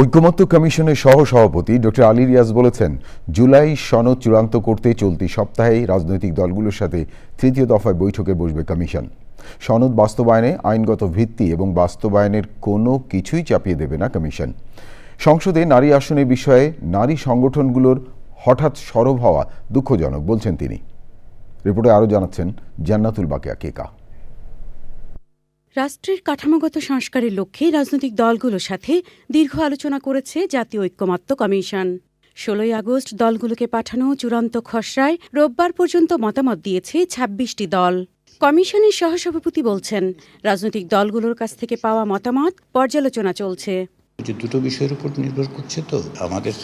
ঐক্যমত্য কমিশনের সহ সভাপতি ডক্টর আলী রিয়াজ বলেছেন, জুলাই সনদ চূড়ান্ত করতে চলতি সপ্তাহে রাজনৈতিক দলগুলোর সাথে তৃতীয় দফায় বৈঠকে বসবে কমিশন। সনদ বাস্তবায়নে আইনগত ভিত্তি এবং বাস্তবায়নের কোনো কিছুই চাপিয়ে দেবে না কমিশন। সংসদে নারী আসনের বিষয়ে নারী সংগঠনগুলোর হঠাৎ সরব হওয়া দুঃখজনক, বলছেন তিনি। রিপোর্টে আরও জানাচ্ছেন জান্নাতুল বাকিয়া কেকা রাষ্ট্রের কাঠামোগত সংস্কারের লক্ষ্যে রাজনৈতিক দলগুলোর সাথে দীর্ঘ আলোচনা করেছে জাতীয় ঐক্যমত্য কমিশন। ষোলোই আগস্ট দলগুলোকে পাঠানো চূড়ান্ত খসড়ায় রোববার পর্যন্ত মতামত দিয়েছে ছাব্বিশটি দল। কমিশনের সহসভাপতি বলছেন, রাজনৈতিক দলগুলোর কাছ থেকে পাওয়া মতামত পর্যালোচনা চলছে। যে দুটো বিষয়ের উপর নির্ভর করছে তো, আমাদের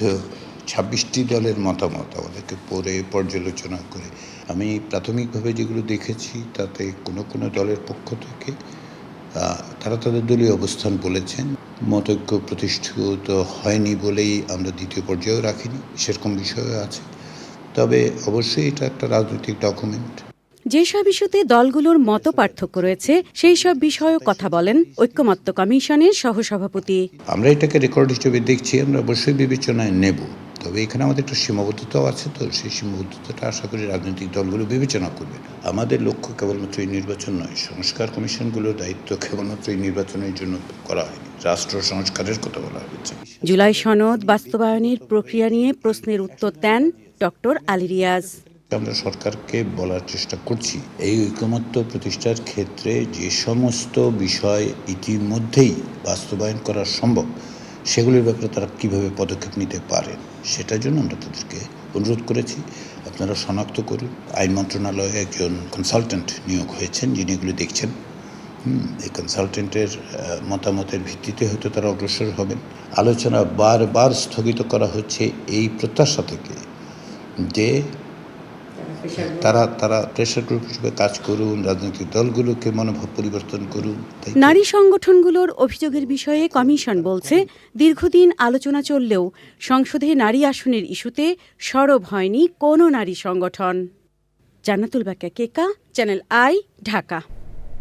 ছাব্বিশটি দলের মতামত, আমাদেরকে পড়ে, পর্যালোচনা করে। আমি প্রাথমিকভাবে যেগুলো দেখেছি, তাতে কোনো কোনো দলের পক্ষ থেকে তারা তাদের দলীয় অবস্থান বলেছেন। মতৈক্য প্রতিষ্ঠিত হয়নি বলেই আমরা দ্বিতীয় পর্যায়েও রাখিনি সেরকম বিষয়ও আছে। তবে অবশ্যই এটা একটা রাজনৈতিক ডকুমেন্ট যেসব ইস্যুতে দলগুলোর মত পার্থক্য রয়েছে সেই সব বিষয়েও কথা বলেন ঐক্যমত্য কমিশনের সহসভাপতি। আমরা এটাকে রেকর্ড হিসেবে দেখছি আমরা অবশ্যই বিবেচনায় নেব। তবে এখানে আমাদের একটা সীমাবদ্ধতাও আছে তো সেই সীমাবদ্ধতাটা আশা করি রাজনৈতিক দলগুলো বিবেচনা করবে। আমাদের লক্ষ্য কেবলমাত্র এই নির্বাচন নয় সংস্কার কমিশনগুলোর দায়িত্ব কেবলমাত্র এই নির্বাচনের জন্য করা হয়নি রাষ্ট্র সংস্কারের কথা বলা হয়েছে। জুলাই সনদ বাস্তবায়নের প্রক্রিয়া নিয়ে প্রশ্নের উত্তর দেন ডক্টর আলী রিয়াজ। আমরা সরকারকে বলার চেষ্টা করছি এই ঐকমত্য প্রতিষ্ঠার ক্ষেত্রে যে সমস্ত বিষয় ইতিমধ্যেই বাস্তবায়ন করা সম্ভব সেগুলির ব্যাপারে তারা কীভাবে পদক্ষেপ নিতে পারেন সেটার জন্য আমরা তাদেরকে অনুরোধ করেছি। আপনারা শনাক্ত করুন। আইন মন্ত্রণালয়ে একজন কনসালটেন্ট নিয়োগ হয়েছেন যিনি এগুলি দেখছেন। এই কনসালটেন্টের মতামতের ভিত্তিতে হয়তো তারা অগ্রসর হবেন। আলোচনা বারবার স্থগিত করা হচ্ছে এই প্রত্যাশা থেকে যে তারা তারা প্রেশার গ্রুপ হিসেবে কাজ করুন, রাজনৈতিক দলগুলোকে মনোভাব পরিবর্তন করুন নারী সংগঠনগুলোর অভিযোগের বিষয়ে কমিশন বলছে, দীর্ঘদিন আলোচনা চললেও সংসদে নারী আসনের ইস্যুতে সরব হয়নি কোনো নারী সংগঠন। Jannatul Bakya Keka channel I, Dhaka.